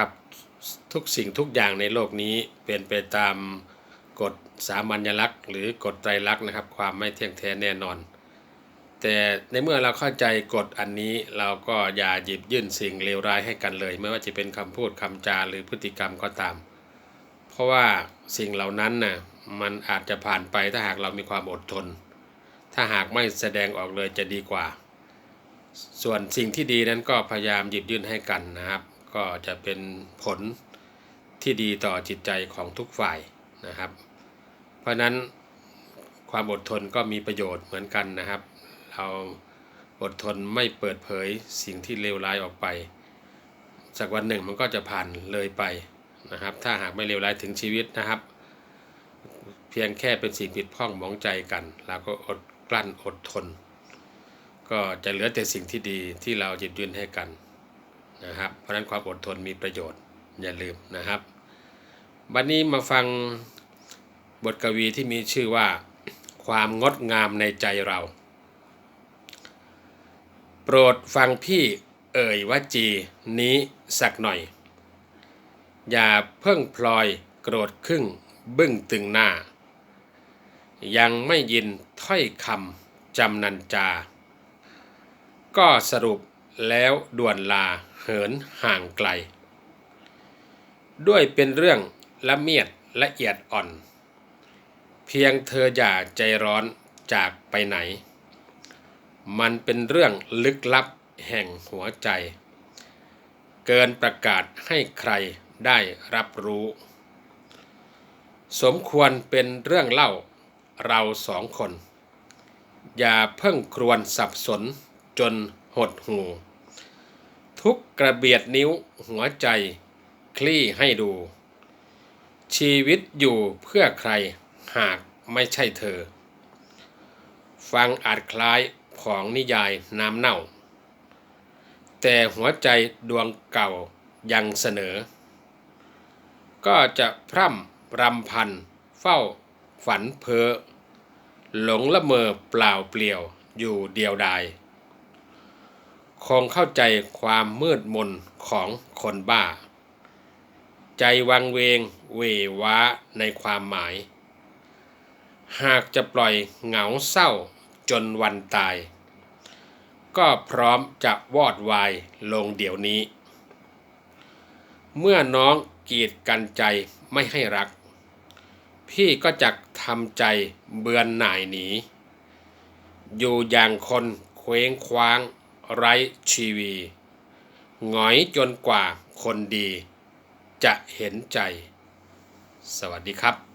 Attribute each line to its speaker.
Speaker 1: ครับทุกสิ่งทุกอย่างในโลกนี้เป็นไปตามกฎสามัญลักษณ์ หรือกฎไตรลักษณ์นะครับ ความไม่เที่ยงแท้แน่นอน แต่ในเมื่อเราเข้าใจกฎอันนี้เราก็อย่าหยิบยื่นสิ่งเลวร้ายให้กันเลย ไม่ว่าจะเป็นคำพูดคำจาหรือพฤติกรรมก็ตาม เพราะว่าสิ่งเหล่านั้นน่ะมันอาจจะผ่านไปถ้าหากเรามีความอดทน ถ้าหากไม่แสดงออกเลยจะดีกว่า ส่วนสิ่งที่ดีนั้นก็พยายามหยิบยื่นให้กันนะครับ ก็จะเป็นผลที่ดีต่อจิตใจของทุกฝ่ายนะครับ เพราะนั้นความอดทนก็มีประโยชน์เหมือนกันนะครับ เราอดทนไม่เปิดเผยสิ่งที่เลวร้ายออกไป สักวันหนึ่งมันก็จะผ่านเลยไปนะครับ ถ้าหากไม่เลวร้ายถึงชีวิตนะครับ เพียงแค่เป็นสิ่งผิดพ้องมองใจกันเราก็อดกลั้นอดทน ก็จะเหลือแต่สิ่งที่ดีที่เราหยิบยื่นให้กัน นะครับ เพราะนั้นความอดทนมีประโยชน์อย่าลืมนะครับ วันนี้มาฟังบทกวีที่มีชื่อว่า ความงดงามในใจเรา โปรดฟังพี่เอ่ยวจีนี้สักหน่อย อย่าเพิ่งพลอยโกรธครึ่งบึ้งตึงหน้า ยังไม่ยินถ้อยคำจำนันจา ก็สรุป แล้วด่วนลาเหินห่างไกล ด้วยเป็นเรื่องละเมียดละเอียดอ่อน เพียงเธออย่าใจร้อนจากไปไหน มันเป็นเรื่องลึกลับแห่งหัวใจ เกินประกาศให้ใครได้รับรู้ สมควรเป็นเรื่องเล่าเราสองคน อย่าเพิ่งครวนสับสนจนหดหู ทุกกระเบียดนิ้วหัวใจ คลี่ให้ดู ชีวิตอยู่เพื่อใครหากไม่ใช่เธอ ฟังอาจคล้ายของนิยายน้ำเน่า แต่หัวใจดวงเก่ายังเสนอ ก็จะพร่ำรำพัน เฝ้าฝันเพ้อหลงละเมอเปล่าเปลี่ยวอยู่เดียวดาย คงเข้าใจความมืดมนของคนบ้า ใจวังเวงเวว้าในความหมาย หากจะปล่อยเหงาเศร้าจนวันตาย ก็พร้อมจะวอดวายลงเดี๋ยวนี้ เมื่อน้องกีดกันใจไม่ให้รัก พี่ก็จะทำใจเบือนหน่ายหนี อยู่อย่างคนเคว้งคว้าง ไร้ชีวีหงอยจนกว่าคนดีจะเห็นใจ สวัสดีครับ